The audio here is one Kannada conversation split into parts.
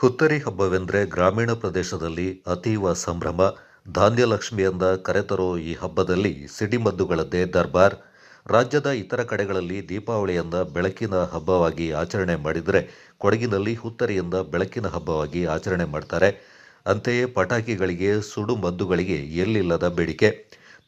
ಹುತ್ತರಿ ಹಬ್ಬವೆಂದರೆ ಗ್ರಾಮೀಣ ಪ್ರದೇಶದಲ್ಲಿ ಅತೀವ ಸಂಭ್ರಮ. ಧಾನ್ಯಲಕ್ಷ್ಮಿಯಿಂದ ಕರೆತರೋ ಈ ಹಬ್ಬದಲ್ಲಿ ಸಿಡಿಮದ್ದುಗಳದ್ದೇ ದರ್ಬಾರ್. ರಾಜ್ಯದ ಇತರ ಕಡೆಗಳಲ್ಲಿ ದೀಪಾವಳಿಯಿಂದ ಬೆಳಕಿನ ಹಬ್ಬವಾಗಿ ಆಚರಣೆ ಮಾಡಿದರೆ ಕೊಡಗಿನಲ್ಲಿ ಹುತ್ತರಿಯಿಂದ ಬೆಳಕಿನ ಹಬ್ಬವಾಗಿ ಆಚರಣೆ ಮಾಡ್ತಾರೆ. ಅಂತೆಯೇ ಪಟಾಕಿಗಳಿಗೆ, ಸುಡು ಮದ್ದುಗಳಿಗೆ ಎಲ್ಲಿಲ್ಲದ ಬೇಡಿಕೆ.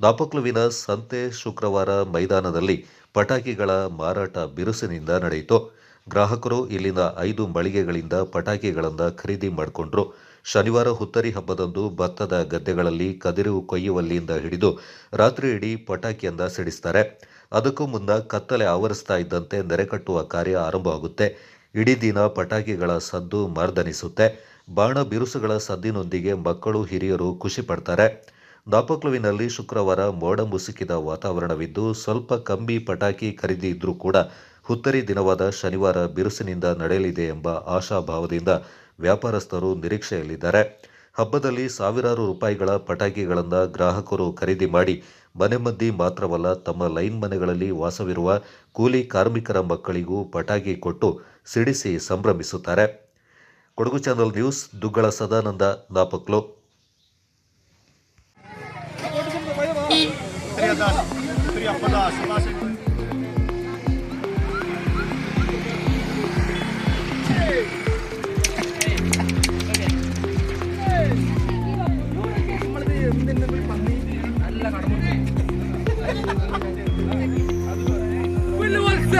ನಾಪಕ್ಲುವಿನ ಸಂತೆ ಶುಕ್ರವಾರ ಮೈದಾನದಲ್ಲಿ ಪಟಾಕಿಗಳ ಮಾರಾಟ ಬಿರುಸಿನಿಂದ ನಡೆಯಿತು. ಗ್ರಾಹಕರು ಇಲ್ಲಿನ ಐದು ಮಳಿಗೆಗಳಿಂದ ಪಟಾಕಿಗಳನ್ನು ಖರೀದಿ ಮಾಡಿಕೊಂಡ್ರು. ಶನಿವಾರ ಹುತ್ತರಿ ಹಬ್ಬದಂದು ಭತ್ತದ ಗದ್ದೆಗಳಲ್ಲಿ ಕದಿರು ಕೊಯ್ಯುವಲ್ಲಿಯಿಂದ ಹಿಡಿದು ರಾತ್ರಿ ಇಡೀ ಪಟಾಕಿಯಿಂದ ಸಿಡಿಸ್ತಾರೆ. ಅದಕ್ಕೂ ಮುನ್ನ ಕತ್ತಲೆ ಆವರಿಸ್ತಾ ಇದ್ದಂತೆ ನೆರೆಕಟ್ಟುವ ಕಾರ್ಯ ಆರಂಭವಾಗುತ್ತೆ. ಇಡೀ ದಿನ ಪಟಾಕಿಗಳ ಸದ್ದು ಮರ್ದನಿಸುತ್ತೆ. ಬಾಣ ಬಿರುಸುಗಳ ಸದ್ದಿನೊಂದಿಗೆ ಮಕ್ಕಳು, ಹಿರಿಯರು ಖುಷಿ ಪಡ್ತಾರೆ. ನಾಪಕ್ಲುವಿನಲ್ಲಿ ಶುಕ್ರವಾರ ಮೋಡ ಮುಸುಕಿದ ವಾತಾವರಣವಿದ್ದು ಸ್ವಲ್ಪ ಕಂಬಿ ಪಟಾಕಿ ಖರೀದಿ ಇದ್ರೂ ಕೂಡ ಹುತ್ತರಿ ದಿನವಾದ ಶನಿವಾರ ಬಿರುಸಿನಿಂದ ನಡೆಯಲಿದೆ ಎಂಬ ಆಶಾಭಾವದಿಂದ ವ್ಯಾಪಾರಸ್ಥರು ನಿರೀಕ್ಷೆಯಲ್ಲಿದ್ದಾರೆ. ಹಬ್ಬದಲ್ಲಿ ಸಾವಿರಾರು ರೂಪಾಯಿಗಳ ಪಟಾಕಿಗಳನ್ನು ಗ್ರಾಹಕರು ಖರೀದಿ ಮಾಡಿ, ಮನೆ ಮಂದಿ ಮಾತ್ರವಲ್ಲ, ತಮ್ಮ ಲೈನ್ ಮನೆಗಳಲ್ಲಿ ವಾಸವಿರುವ ಕೂಲಿ ಕಾರ್ಮಿಕರ ಮಕ್ಕಳಿಗೂ ಪಟಾಕಿ ಕೊಟ್ಟು ಸಿಡಿಸಿ ಸಂಭ್ರಮಿಸುತ್ತಾರೆ. Kodagu channel news, Duggala Sadananda, Napoklu. Full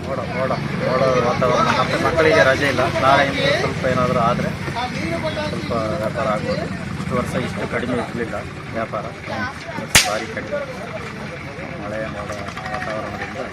ನೋಡ ನೋಡ ನೋಡೋ ವಾತಾವರಣ ಮತ್ತೆ ಮಕ್ಕಳಿಗೆ ರಜೆ ಇಲ್ಲ. ನಾಳೆಯಿಂದ ಸ್ವಲ್ಪ ಏನಾದರೂ ಆದರೆ ಸ್ವಲ್ಪ ವ್ಯಾಪಾರ ಆಗ್ಬೋದು. ಇಷ್ಟು ವರ್ಷ ಇಷ್ಟು ಕಡಿಮೆ ಇರಲಿಲ್ಲ ವ್ಯಾಪಾರ. ಭಾರಿ ಕಡಿಮೆ. ಮಳೆ, ಮೋಡ, ವಾತಾವರಣದಿಂದ.